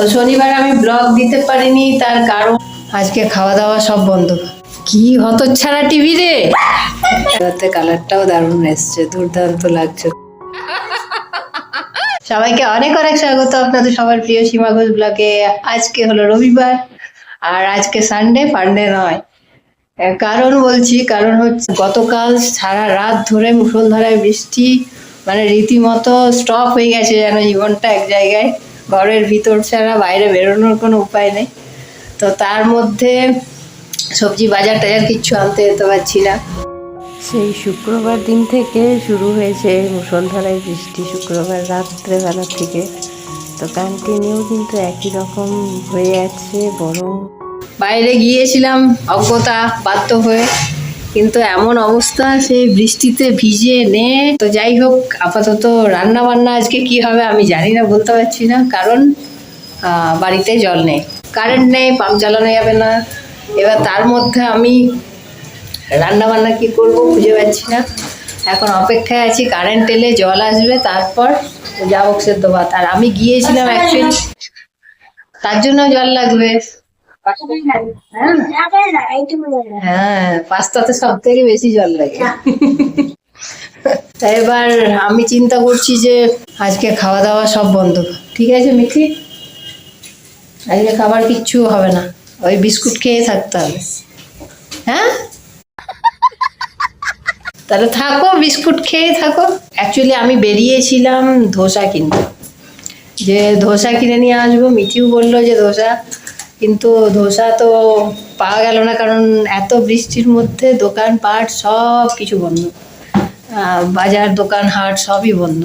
তো শনিবার আমি ব্লগ দিতে পারিনি তার কারণ আজকে খাওয়া দাওয়া সব বন্ধ। কি হতচ্ছাড়া টিভি রে? রাতে কালারটাও দারুণ এসছে দুর্দান্ত লাগছে। সবাইকে অনেক অনেক স্বাগত আপনাদের সবার প্রিয় সীমা ঘোষ ব্লগে। আজকে হলো রবিবার আর আজকে সানডে ফান্ডে নয়। কারণ বলছি কারণ হচ্ছে গতকাল সারা রাত ধরে মুষলধারায় বৃষ্টি মানে রীতিমতো স্টপ হয়ে গেছে যেন জীবনটা এক জায়গায়। ঘরের ভিতর ছাড়া বাইরে বেরোনোর কোনো উপায় নেই। তো তার মধ্যে সবজি বাজার টাজার কিচ্ছু আনতে যেতে পারছি না। সেই শুক্রবার দিন থেকে শুরু হয়েছে মুসলধারায় বৃষ্টি শুক্রবার রাত্রেবেলা থেকে। তো কন্টিনিউ কিন্তু একই রকম হয়ে আছে বরং বাইরে গিয়েছিলাম অজ্ঞতা বাধ্য হয়ে। কিন্তু এমন অবস্থা সেই বৃষ্টিতে ভিজে নে। তো যাই হোক আপাতত রান্না বান্না আজকে কি হবে আমি জানি না বলতে পারছি না। কারণ বাড়িতে জল নেই। কারেন্ট নেই পাম্প চালানো যাবে না। এবার তার মধ্যে আমি রান্না বান্না কি করব খুঁজে পাচ্ছি না। এখন অপেক্ষায় আছি কারেন্ট এলে জল আসবে তারপর যাব সেদ্ধ ভাত। আর আমি গিয়েছিলাম অ্যাকচুয়ালি তার জন্য জল লাগবে। হ্যাঁ পাস্তাতে সব থেকে বেশি জল লাগে। তা এবার আমি চিন্তা করছি যে আজকে খাওয়া দাওয়া সব বন্ধ। ঠিক আছে মিঠি আজকে খাবার কিচ্ছু হবে না। ওই বিস্কুট খেয়ে থাকতে হবে। হ্যাঁ? তাহলে থাকো বিস্কুট খেয়ে থাকো। অ্যাকচুয়ালি আমি বেরিয়েছিলাম ধোসা কিনতে। যে ধোসা কিনে নিয়ে আসব মিঠিও বলল যে ধোসা কিন্তু ধোসা তো পাওয়া গেল না, কারণ এত বৃষ্টির মধ্যে দোকান পাট সব কিছু বন্ধ। বাজার, দোকান, হাট সবই বন্ধ।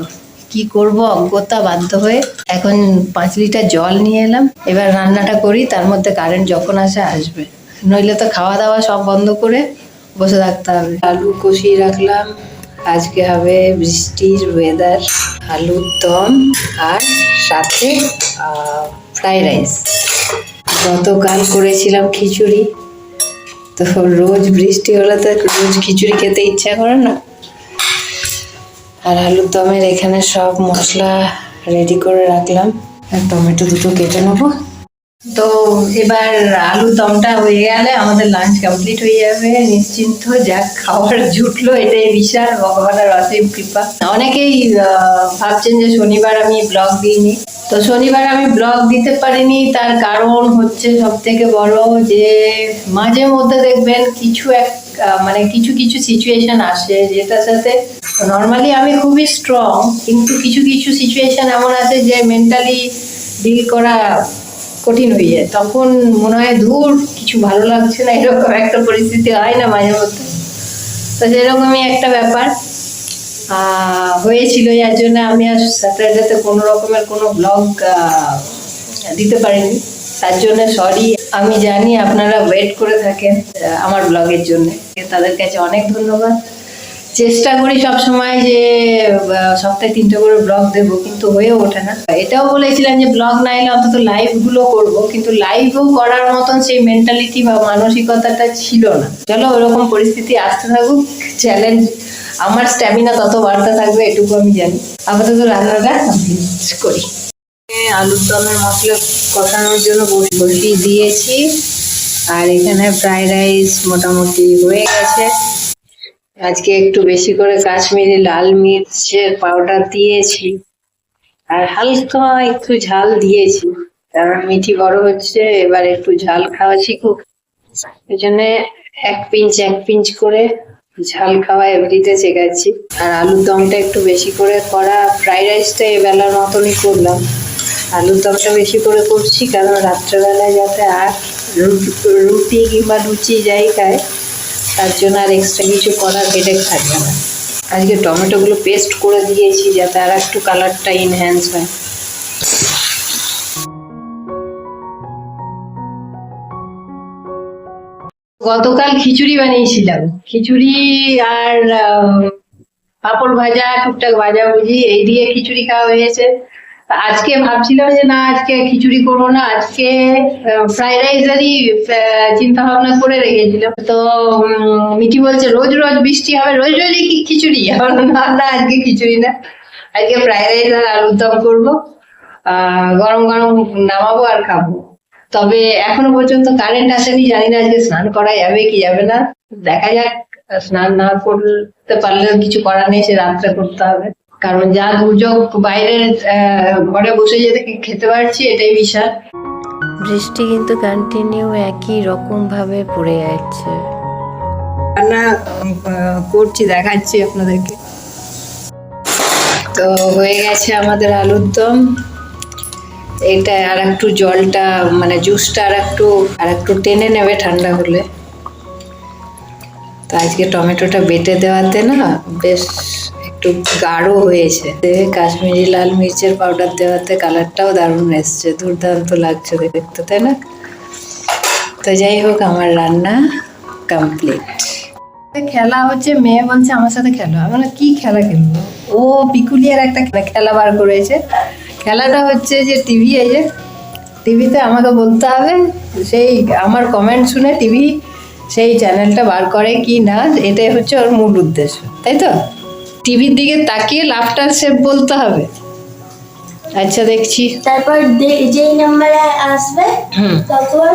কি করব? অজ্ঞতা, বাধ্য হয়ে এখন পাঁচ লিটার জল নিয়ে এলাম। এবার রান্নাটা করি, তার মধ্যে কারেন্ট যখন আসে, আসবে। নইলে তো খাওয়া দাওয়া সব বন্ধ করে বসে থাকতে হবে। আলু কষিয়ে রাখলাম। আজকে হবে বৃষ্টির ওয়েদার আলুর দম, আর সাথে ফ্রাইড রাইস গতকাল করেছিলাম খিচুড়ি। তো রোজ বৃষ্টি হলে তো রোজ খিচুড়ি খেতে ইচ্ছা করে না। আর আলুর দমের এখানে সব মশলা রেডি করে রাখলাম। আর টমেটো দুটো কেটে নেব। তো এবার আলুর দমটা হয়ে গেলে আমাদের লাঞ্চ কমপ্লিট হয়ে যাবে। নিশ্চিন্ত, যা খাবার জুটলো, এটাই বিশাল, ভগবানের অসীম কৃপা। অনেকেই ভাবছেন যে শনিবার আমি ব্লগ দিইনি। তো শনিবার আমি ব্লগ দিতে পারিনি, তার কারণ হচ্ছে সব থেকে বড় যে, মাঝে মধ্যে দেখবেন কিছু এক মানে কিছু কিছু সিচুয়েশন আসে, যেটার সাথে নর্মালি আমি খুবই স্ট্রং কিন্তু কিছু কিছু সিচুয়েশন এমন আছে যে মেন্টালি ডিল করা কঠিন হয়ে যায়। তখন মনে হয় দূর কিছু ভালো লাগছে না। এরকম একটা পরিস্থিতি হয় না মাঝে মধ্যে। তো সেরকমই একটা ব্যাপার। হয়েছিল, যার জন্য আমি আর স্যাটারডেতে কোনো রকমের কোনো ব্লগ দিতে পারিনি। তার জন্য সরি আমি জানি আপনারা ওয়েট করে থাকেন আমার ব্লগের জন্য। তাদের কাছে অনেক ধন্যবাদ। চেষ্টা করি সব সময় যে সপ্তাহে তিনটে করে ব্লগ দেব, কিন্তু হয়ে ওঠে না। এটাও বলেছিলাম যে ব্লগ না এলে অন্তত লাইভগুলো করব, কিন্তু লাইভও করার মতন সেই মেন্টালিটি বা মানসিকতাটা ছিল না। চলো, ওরকম পরিস্থিতি আসতে থাকুক চ্যালেঞ্জ আমার স্ট্যামিনা তত বাড়তে থাকবে, এটুকু আমি জানি। আপাতত রান্নাটা কমপ্লিট করি। আলুর দমের মশলা কষানোর জন্য বস- বসিয়ে দিয়েছি। আর এখানে ফ্রাইড রাইস মোটামুটি হয়ে গেছে। আজকে একটু বেশি করে কাশ্মীরি লাল মির্চের পাউডার দিয়েছি। আর হালকা একটু ঝাল দিয়েছি। কারণ মিঠি বড় হচ্ছে, এবার একটু ঝাল খাওয়া শিখুক এই জন্য এক পিঞ্চ এক পিঞ্চ করে ঝাল খাওয়া এভরিতে শেখাচ্ছি। আর আলুর দমটা একটু বেশি করে করা ফ্রাইড রাইসটা এবেলার মতনই করলাম। আলুর দমটা বেশি করে করছি, কারণ রাত্রেবেলায় যাতে আর রুটি কিংবা লুচি খায় তার জন্য আর এক্সট্রা কিছু করার হেডেক থাকবে না। আজকে টমেটোগুলো পেস্ট করে দিয়েছি যাতে আর একটু কালারটা ইনহ্যান্স হয়। গতকাল খিচুড়ি বানিয়েছিলাম। খিচুড়ি আর পাঁপড় ভাজা, টুকটাক ভাজা ভুজি এই দিয়ে খিচুড়ি খাওয়া হয়েছে। আজকে ভাবছিলাম যে না, আজকে খিচুড়ি করব না, আজকে ফ্রাইড রাইসেরই চিন্তা ভাবনা করে রেখেছিলাম। তো মিঠি বলছে, রোজ রোজ বৃষ্টি হবে, রোজ, রোজই কি খিচুড়ি? না না, আজকে খিচুড়ি না। আজকে ফ্রাইড রাইস আর আলুর দম করব গরম গরম নামাবো আর খাব। তবে এখনও পর্যন্ত কারেন্ট আসেনি, জানি না আজকে স্নান করা যাবে কি যাবে না। দেখা যাক, স্নান না করতে পারলে কিছু করার নেই, সে রাত্রে করতে হবে। কারণ যা দুর্যোগ বাইরের আহ, ঘরে বসে যেতে খেতে পারছি এটাই বিশাল বৃষ্টি কিন্তু কন্টিনিউ একই রকম ভাবে পড়ে যাচ্ছে। রান্না করছি দেখাচ্ছি আপনাদেরকে। তো হয়ে গেছে আমাদের আলুর দম। এটা আর একটু জলটা মানে জুসটা আর একটু আর একটু টেনে নেবে ঠান্ডা হলে। তো আজকে টমেটোটা বেটে দেওয়াতে না বেশ একটু গাঢ় হয়েছে। কাশ্মীরি লাল মির্চের পাউডার দেওয়াতে কালারটাও দারুণ এসছে। দুর্দান্ত লাগছে দেখতে তাই না? তো যাই হোক আমার রান্না কমপ্লিট খেলা হচ্ছে মেয়ে বলছে আমার সাথে খেলো। আমি বললাম, কি খেলা খেলব ও পিকুলিয়ার একটা খেলা বার করেছে। খেলাটা হচ্ছে যে টিভি এই যে টিভিতে আমাকে বলতে হবে সেই আমার কমেন্ট শুনে টিভি সেই চ্যানেলটা বার করে কি না এটাই হচ্ছে ওর মূল উদ্দেশ্য। তাই তো? টিভির দিকে তাকিয়ে লাফটার শেপ বলতে হবে। আচ্ছা দেখছি। তারপর যেই নাম্বারে আসবে তখন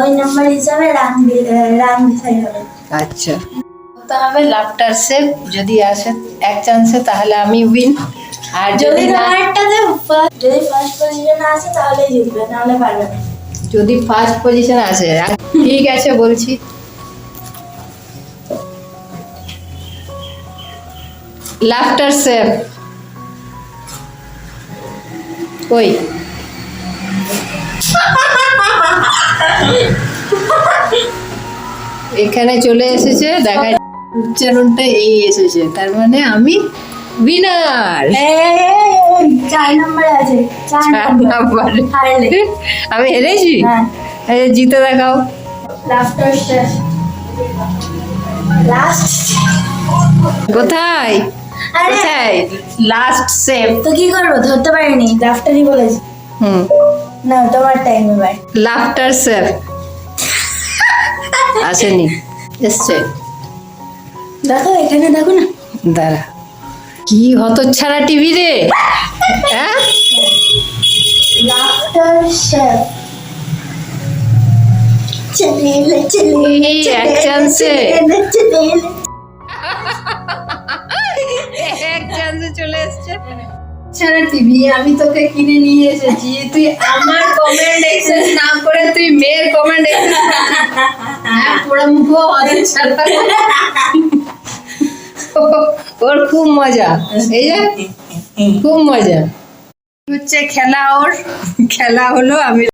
ওই নাম্বার হিসাবে রান রান হবে। আচ্ছা। হবে লাফটার শেপ যদি আসে এক চান্সে তাহলে আমি উইন আর যদি নাম্বারটাতে যদি ফার্স্ট পজিশনে আসে তাহলে জিতবে নাহলে পারবে না। যদি ফার্স্ট পজিশন আসে ঠিক আছে বলছি। লাফটার শেপ ওই। এখানে চলে এসেছে দেখা উচ্চারণটা এই এসেছে তার মানে আমি উইনার আমি হেরেছি? হ্যাঁ। জিতে দেখাও। কোথায়? কোথায় লাস্ট সেভ তো কি করব? ধরতে পারিনি। লাফটারই বলেছি। হুম। না তোমার টাইম এবার লাফটার সেভ আসেনি। এসছে। দেখো এখানে দেখো না। দাঁড়া। কি হতচ্ছাড়া টিভি রে? হ্যাঁ? লাফটার শেফ চলে চলে এলে, এই চলে এক চান্সে। এসছে। ছাড়া টিভি আমি তোকে কিনে নিয়ে এসেছি। তুই আমার কমেন্ট এক্সেস না করে তুই মেয়ের কমেন্ট এক্সেস হ্যাঁ মুখ হতচ্ছাড়া ওর খুব মজা। এই যে খুব মজা। হচ্ছে খেলা ওর। খেলা হলো আমি